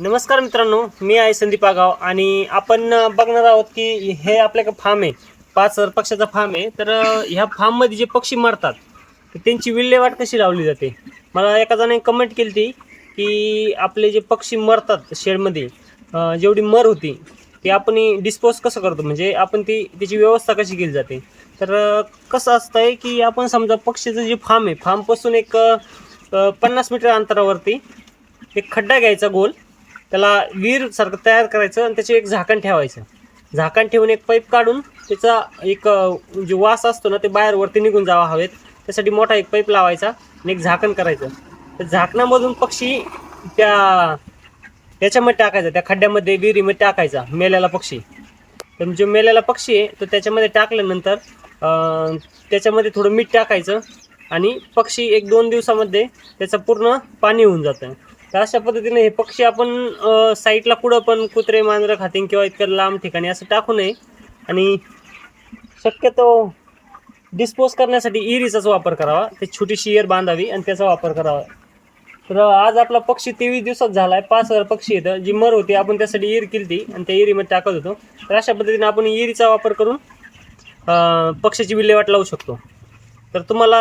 नमस्कार मित्रांनो मी आहे संदीप आगाव आणि आपण बघणार आहोत की हे आपल्याकडे फार्म आहे. पाच हजार पक्ष्याचा फार्म आहे. तर ह्या फार्ममध्ये जे पक्षी मरतात त्यांची विल्हेवाट कशी लावली जाते? मला एका जणाने कमेंट केली ती की आपले जे पक्षी मरतात शेडमध्ये जेवढी मर होती ती आपण डिस्पोज कसं करतो? म्हणजे आपण ती त्याची व्यवस्था कशी केली जाते? तर कसं असतं आहे की आपण समजा पक्षीचं जे फार्म आहे फार्मपासून एक पन्नास मीटर अंतरावरती एक खड्डा घ्यायचा गोल त्याला वीर सारखं तयार करायचं आणि त्याचे एक झाकण ठेवायचं. झाकण ठेवून एक पाईप काढून त्याचा एक जो जे वास असतो ना ते बाहेरवरती निघून जावा हवेत. त्यासाठी मोठा एक पाईप लावायचा आणि एक झाकण करायचं. त्या झाकणामधून पक्षी त्या त्याच्यामध्ये टाकायचा. त्या खड्ड्यामध्ये विहिरीमध्ये टाकायचा मेलेला पक्षी. तर जो मेलेला पक्षी आहे तो त्याच्यामध्ये टाकल्यानंतर त्याच्यामध्ये थोडं मीठ टाकायचं आणि पक्षी एक दोन दिवसामध्ये त्याचं पूर्ण पाणी होऊन जातं. तर अशा पद्धतीने हे पक्षी आपण साईटला साईडला कुठं पण कुत्रे मांजरं खाते किंवा इतकं लांब ठिकाणी असं टाकू नये. आणि शक्यतो डिस्पोज करण्यासाठी इरीचाच वापर करावा. ते छोटीशी इयर बांधावी आणि त्याचा वापर करावा. तर आज आपला पक्षी तेवीस दिवसात झाला आहे पाच हजार पक्षी येतं जी मर होती आपण त्यासाठी इर केली आणि त्या इरीमध्ये टाकत होतो. तर अशा पद्धतीने आपण इरीचा वापर करून अं, पक्षाची विल्हेवाट लावू शकतो. तर तुम्हाला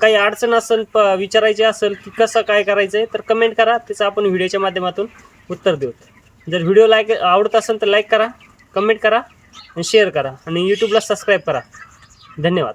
काही अडचण असेल प विचारायची असेल की कसं काय करायचं आहे तर कमेंट करा. त्याचं आपण व्हिडिओच्या माध्यमातून उत्तर देऊ. जर व्हिडिओ लाईक आवडत असेल तर लाईक करा कमेंट करा आणि शेअर करा आणि यूट्यूबला सबस्क्राईब करा. धन्यवाद.